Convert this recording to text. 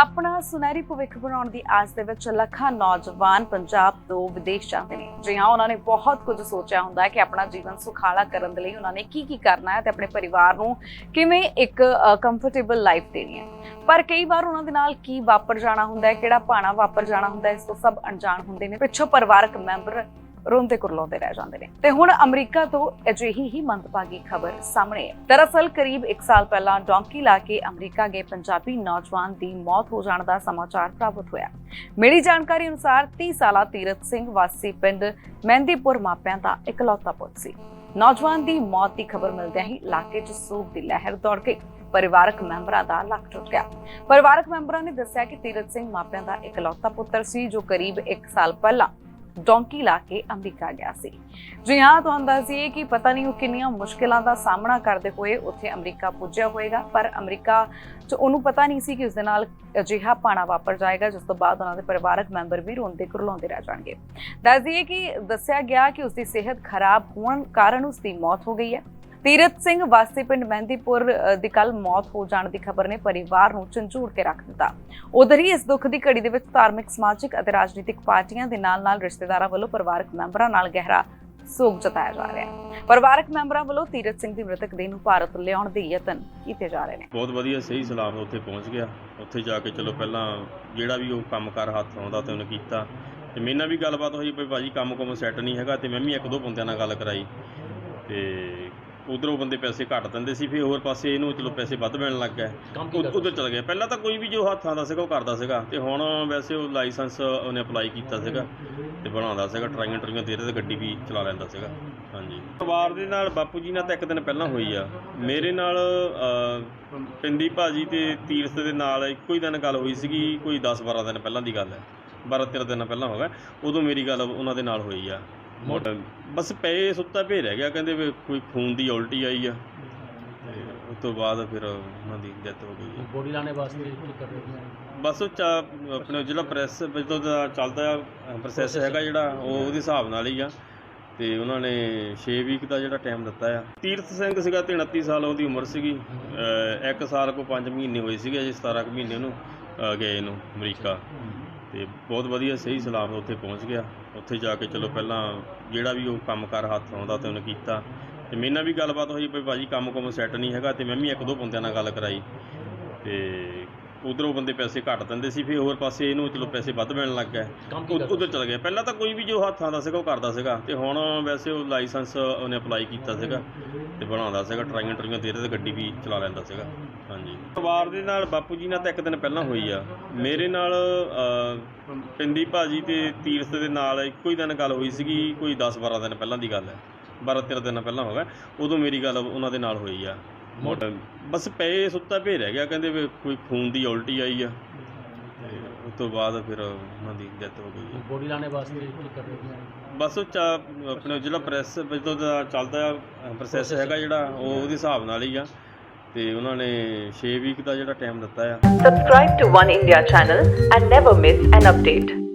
ਆਪਣਾ ਸੁਨਹਿਰੀ ਭਵਿੱਖ ਬਣਾਉਣ ਦੀ ਆਸ ਦੇ ਵਿੱਚ ਲੱਖਾਂ ਨੌਜਵਾਨ ਪੰਜਾਬ ਤੋਂ ਵਿਦੇਸ਼ ਜਾਂਦੇ ਨੇ। ਜੀ ਹਾਂ, ਉਹਨਾਂ ਨੇ ਬਹੁਤ ਕੁਝ ਸੋਚਿਆ ਹੁੰਦਾ ਹੈ ਕਿ ਆਪਣਾ ਜੀਵਨ ਸੁਖਾਲਾ ਕਰਨ ਦੇ ਲਈ ਉਹਨਾਂ ਨੇ ਕੀ ਕੀ ਕਰਨਾ ਹੈ ਤੇ ਆਪਣੇ ਪਰਿਵਾਰ ਨੂੰ ਕਿਵੇਂ ਇੱਕ ਕੰਫਰਟੇਬਲ ਲਾਈਫ ਦੇਣੀ ਹੈ। ਪਰ ਕਈ ਵਾਰ ਉਹਨਾਂ ਦੇ ਨਾਲ ਕੀ ਵਾਪਰ ਜਾਣਾ ਹੁੰਦਾ ਹੈ, ਕਿਹੜਾ ਭਾਣਾ ਵਾਪਰ ਜਾਣਾ ਹੁੰਦਾ ਹੈ, ਇਸ ਤੋਂ ਸਭ ਅਣਜਾਣ ਹੁੰਦੇ ਨੇ। ਪਿੱਛੋਂ ਪਰਿਵਾਰਕ ਮੈਂਬਰ ਰੋਂਦੇ ਕੁਰਲਾਉਂਦੇ ਰਹਿ ਜਾਂਦੇ ਨੇ। ਤੇ ਹੁਣ ਅਮਰੀਕਾ ਤੋਂ ਅਜਿਹੀ ਹੀ ਮੰਦਭਾਗੀ ਖਬਰ ਸਾਹਮਣੇ ਹੈ ਦਰਅਸਲ ਕਰੀਬ 1 ਸਾਲ ਪਹਿਲਾਂ ਡੌਂਕੀ ਲਾ ਕੇ ਅਮਰੀਕਾ ਗਏ ਪੰਜਾਬੀ ਨੌਜਵਾਨ ਦੀ ਮੌਤ ਹੋ ਜਾਣ ਦਾ ਸਮਾਚਾਰ ਪ੍ਰਾਪਤ ਹੋਇਆ। ਮਿਲੀ ਜਾਣਕਾਰੀ ਅਨੁਸਾਰ 30 ਸਾਲਾ ਤੀਰਤ ਸਿੰਘ ਵਾਸੀ ਪਿੰਡ ਮਹਿੰਦੀਪੁਰ ਮਾਪਿਆਂ ਦਾ ਇਕਲੌਤਾ ਪੁੱਤ ਸੀ। ਨੌਜਵਾਨ ਦੀ ਮੌਤ ਦੀ ਖਬਰ ਮਿਲਦਿਆਂ ਹੀ ਇਲਾਕੇ 'ਚ ਸੋਗ ਦੀ ਲਹਿਰ ਦੌੜ ਗਈ। ਪਰਿਵਾਰਕ ਮੈਂਬਰਾਂ ਦਾ ਲੱਕ ਟੁੱਟ ਗਿਆ। ਪਰਿਵਾਰਕ ਮੈਂਬਰਾਂ ਨੇ ਦੱਸਿਆ ਕਿ ਤੀਰਤ ਸਿੰਘ ਮਾਪਿਆਂ ਦਾ ਇਕਲੌਤਾ ਪੁੱਤਰ ਸੀ, ਜੋ ਕਰੀਬ 1 ਸਾਲ ਪਹਿਲਾਂ ਡੌਂਕੀ ਲਾ ਕੇ ਅਮਰੀਕਾ ਗਿਆ ਸੀ। ਜੀ ਹਾਂ, ਤੁਹਾਨੂੰ ਦੱਸ ਦਈਏ ਕਿ ਪਤਾ ਨਹੀਂ ਉਹ ਕਿੰਨੀਆਂ ਮੁਸ਼ਕਿਲਾਂ ਦਾ ਸਾਹਮਣਾ ਕਰਦੇ ਹੋਏ ਉੱਥੇ ਅਮਰੀਕਾ ਪੁੱਜਿਆ ਹੋਏਗਾ ਪਰ ਅਮਰੀਕਾ 'ਚ ਉਹਨੂੰ ਪਤਾ ਨਹੀਂ ਸੀ ਕਿ ਉਸ ਦੇ ਨਾਲ ਅਜਿਹਾ ਪਾਣਾ ਵਾਪਰ ਜਾਏਗਾ, ਜਿਸ ਤੋਂ ਬਾਅਦ ਉਹਨਾਂ ਦੇ ਪਰਿਵਾਰਕ ਮੈਂਬਰ ਵੀ ਰੋਂਦੇ ਕੁਰਲਾਉਂਦੇ ਰਹਿ ਜਾਣਗੇ। ਦੱਸਦੀਏ ਕਿ ਦੱਸਿਆ ਗਿਆ ਕਿ ਉਸ ਦੀ ਸਿਹਤ ਖਰਾਬ ਹੋਣ ਕਾਰਨ ਉਸ ਦੀ ਮੌਤ ਹੋ ਗਈ ਹੈ। ਤੀਰਤ ਸਿੰਘ ਵਾਸੀ ਪਿੰਡ ਮਹਿੰਦੀਪੁਰ ਦੀ ਕੱਲ ਮੌਤ ਹੋ ਜਾਣ ਦੀ ਖਬਰ ਨੇ ਪਰਿਵਾਰ ਨੂੰ ਝੰਜੋੜ ਕੇ ਰੱਖ ਦਿੱਤਾ। ਉਧਰ ਹੀ ਇਸ ਦੁੱਖ ਦੀ ਘੜੀ ਦੇ ਵਿੱਚ ਧਾਰਮਿਕ, ਸਮਾਜਿਕ ਅਤੇ ਰਾਜਨੀਤਿਕ ਪਾਰਟੀਆਂ ਦੇ ਨਾਲ-ਨਾਲ ਰਿਸ਼ਤੇਦਾਰਾਂ ਵੱਲੋਂ ਪਰਿਵਾਰਕ ਮੈਂਬਰਾਂ ਨਾਲ ਗਹਿਰਾ ਸੋਗ ਜਤਾਇਆ ਜਾ ਰਿਹਾ ਹੈ। ਪਰਿਵਾਰਕ ਮੈਂਬਰਾਂ ਵੱਲੋਂ ਤੀਰਤ ਸਿੰਘ ਦੀ ਮ੍ਰਿਤਕ ਦੇਹ ਨੂੰ ਭਾਰਤ ਲਿਆਉਣ ਦੇ ਯਤਨ ਕੀਤੇ ਜਾ ਰਹੇ ਨੇ। ਬਹੁਤ ਵਧੀਆ, ਸਹੀ ਸਲਾਮ ਉੱਥੇ ਪਹੁੰਚ ਗਿਆ। ਉੱਥੇ ਜਾ ਕੇ ਚਲੋ ਪਹਿਲਾਂ ਜਿਹੜਾ ਵੀ ਉਹ ਕੰਮ ਕਰ ਹੱਥ ਆਉਂਦਾ ਤੇ ਉਹਨੇ ਕੀਤਾ। ਤੇ ਮੇਰੇ ਨਾਲ ਵੀ ਗੱਲਬਾਤ ਹੋਈ ਵੀ ਭਾਜੀ ਕੰਮ ਕੁਮ ਸੈੱਟ ਨਹੀਂ ਹੈਗਾ ਤੇ ਮੈਂ ਵੀ ਇੱਕ ਦੋ ਬੰਦਿਆਂ ਨਾਲ ਗੱਲ ਕਰਾਈ। ਤੇ ਉਧਰੋਂ ਬੰਦੇ ਪੈਸੇ ਘੱਟ ਦਿੰਦੇ ਸੀ ਫਿਰ ਹੋਰ ਪਾਸੇ ਇਹਨੂੰ ਚਲੋ ਪੈਸੇ ਵੱਧ ਮਿਲਣ ਲੱਗ ਗਏ। ਉਧਰ ਚਲ ਗਿਆ ਪਹਿਲਾਂ ਤਾਂ ਕੋਈ ਵੀ ਜੋ ਹੱਥਾਂ ਦਾ ਸੀਗਾ ਉਹ ਕਰਦਾ ਸੀਗਾ। ਤੇ ਹੁਣ ਵੈਸੇ ਉਹ ਲਾਇਸੈਂਸ ਉਹਨੇ ਅਪਲਾਈ ਕੀਤਾ ਸੀਗਾ ਤੇ ਬਣਾਉਂਦਾ ਸੀਗਾ ਟਰਾਈਆਂ ਟਰੀਆਂ ਦੇ ਰਿਹਾ ਤੇ ਗੱਡੀ ਵੀ ਚਲਾ ਲੈਂਦਾ ਸੀਗਾ। ਹਾਂਜੀ। ਪਰਿਵਾਰ ਦੇ ਨਾਲ ਬਾਪੂ ਜੀ ਨਾਲ ਤਾਂ ਇੱਕ ਦਿਨ ਪਹਿਲਾਂ ਹੋਈ ਆ। ਮੇਰੇ ਨਾਲ ਪਿੰਦੀ ਭਾਜੀ ਤੇ ਤੀਰਥ ਦੇ ਨਾਲ ਇੱਕੋ ਹੀ ਦਿਨ ਗੱਲ ਹੋਈ ਸੀਗੀ ਕੋਈ 10 12 ਦਿਨ ਪਹਿਲਾਂ ਦੀ ਗੱਲ ਹੈ। 12 13 ਦਿਨ ਪਹਿਲਾਂ ਹੋ ਗਿਆ ਉਦੋਂ ਮੇਰੀ ਗੱਲ ਉਹਨਾਂ ਦੇ ਨਾਲ ਹੋਈ ਆ। ਬਸ ਪਏ ਸੁੱਤਾ ਪਏ ਰਹਿ ਗਿਆ ਕਹਿੰਦੇ ਵੀ ਕੋਈ ਖੂਨ ਦੀ ਉਲਟੀ ਆਈ ਆ। ਤੇ ਉਸ ਤੋਂ ਬਾਅਦ ਫਿਰ ਉਹਨਾਂ ਦੀ ਡੈਥ ਹੋ ਗਈ। ਆ ਬੋਡੀ ਲਾਣੇ ਵਾਸਤੇ ਕੀ ਕਰ ਰਹੇ ਹੋ? ਬਸ ਉਹ ਚਾ- ਆਪਣੇ ਜਿਹੜਾ ਪ੍ਰੈਸ ਜਦੋਂ ਦਾ ਚੱਲਦਾ ਪ੍ਰੋਸੈਸ ਹੈਗਾ ਜਿਹੜਾ ਉਹ ਉਹਦੇ ਹਿਸਾਬ ਨਾਲ ਹੀ ਆ। ਤੇ ਉਹਨਾਂ ਨੇ 6 ਵੀਕ ਦਾ ਜਿਹੜਾ ਟਾਈਮ ਦਿੱਤਾ ਆ। ਤੀਰਥ ਸਿੰਘ ਸੀਗਾ ਤੇ 29 ਸਾਲ ਉਹਦੀ ਉਮਰ ਸੀਗੀ। ਇੱਕ ਸਾਲ ਕੋ 5 ਮਹੀਨੇ ਹੋਏ ਸੀਗੇ ਜੀ 17 ਕੁ ਮਹੀਨੇ ਨੂੰ ਅਹ ਗਏ ਨੂੰ ਅਮਰੀਕਾ। ਤੇ ਬਹੁਤ ਵਧੀਆ ਸਹੀ ਸਲਾਮ ਉੱਥੇ ਪਹੁੰਚ ਗਿਆ। ਉੱਥੇ ਜਾ ਕੇ ਚਲੋ ਪਹਿਲਾਂ ਜਿਹੜਾ ਵੀ ਉਹ ਕੰਮ ਕਰ ਹੱਥ ਆਉਂਦਾ ਤੇ ਉਹਨੇ ਕੀਤਾ। ਤੇ ਮੇਰੇ ਨਾਲ ਵੀ ਗੱਲਬਾਤ ਹੋਈ ਵੀ ਭਾਜੀ ਕੰਮ ਕੁਮ ਸੈੱਟ ਨਹੀਂ ਹੈਗਾ ਤੇ ਮੈਂ ਵੀ ਇੱਕ ਦੋ ਬੰਦਿਆਂ ਨਾਲ ਗੱਲ ਕਰਾਈ। ਤੇ ਉਧਰੋਂ ਬੰਦੇ ਪੈਸੇ ਘੱਟ ਦਿੰਦੇ ਸੀ ਫਿਰ ਹੋਰ ਪਾਸੇ ਇਹਨੂੰ ਚਲੋ ਪੈਸੇ ਵੱਧ ਮਿਲਣ ਲੱਗ ਗਏ। ਕੰਮ ਕੀ ਉਧਰ ਚਲ ਗਿਆ। ਪਹਿਲਾਂ ਤਾਂ ਕੋਈ ਵੀ ਜੋ ਹੱਥਾਂ ਦਾ ਸੀਗਾ ਉਹ ਕਰਦਾ ਸੀਗਾ। ਤੇ ਹੁਣ ਵੈਸੇ ਉਹ ਲਾਇਸੈਂਸ ਉਹਨੇ ਅਪਲਾਈ ਕੀਤਾ ਸੀਗਾ ਤੇ ਬਣਾਉਂਦਾ ਸੀਗਾ ਟਰਾਈਆਂ ਟਰੀਆਂ ਦੇ ਰਿਹਾ ਤੇ ਗੱਡੀ ਵੀ ਚਲਾ ਲੈਂਦਾ ਸੀਗਾ। ਹਾਂਜੀ। ਪਰਿਵਾਰ ਦੇ ਨਾਲ ਬਾਪੂ ਜੀ ਨਾਲ ਤਾਂ ਇੱਕ ਦਿਨ ਪਹਿਲਾਂ ਹੋਈ ਆ। ਮੇਰੇ ਨਾਲ ਪਿੰਦੀ ਭਾਜੀ ਤੇ ਤੀਰਥ ਦੇ ਨਾਲ ਇੱਕੋ ਹੀ ਦਿਨ ਗੱਲ ਹੋਈ ਸੀਗੀ ਕੋਈ 10 12 ਦਿਨ ਪਹਿਲਾਂ ਦੀ ਗੱਲ ਹੈ। 12 13 ਦਿਨ ਪਹਿਲਾਂ ਹੋ ਗਿਆ ਉਦੋਂ ਮੇਰੀ ਗੱਲ ਉਹਨਾਂ ਦੇ ਨਾਲ ਹੋਈ ਆ। ਬਸ ਪਏ ਸੁੱਤਾ ਪਏ ਰਹਿ ਗਿਆ ਕਹਿੰਦੇ ਵੀ ਕੋਈ ਖੂਨ ਦੀ ਉਲਟੀ ਆਈ ਆ। ਤੇ ਉਸ ਤੋਂ ਬਾਅਦ ਫਿਰ ਉਹਨਾਂ ਦੀ ਡੈਥ ਹੋ ਗਈ ਆ। ਬੋਡੀ ਲਾਣੇ ਵਾਸਤੇ ਕੀ ਕਰ ਰਹੇ ਹੋ ਬਸ ਉਹ ਚਾ- ਆਪਣੇ ਜਿਹੜਾ ਪ੍ਰੈਸ ਜਦੋਂ ਦਾ ਚੱਲਦਾ ਪ੍ਰੋਸੈਸ ਹੈਗਾ ਜਿਹੜਾ ਉਹ ਉਹਦੇ ਹਿਸਾਬ ਨਾਲ ਹੀ ਆ। ਤੇ ਉਹਨਾਂ ਨੇ 6 ਵੀਕ ਦਾ ਜਿਹੜਾ ਟਾਈਮ ਦਿੱਤਾ ਆ। Subscribe to One India channel and never miss an update.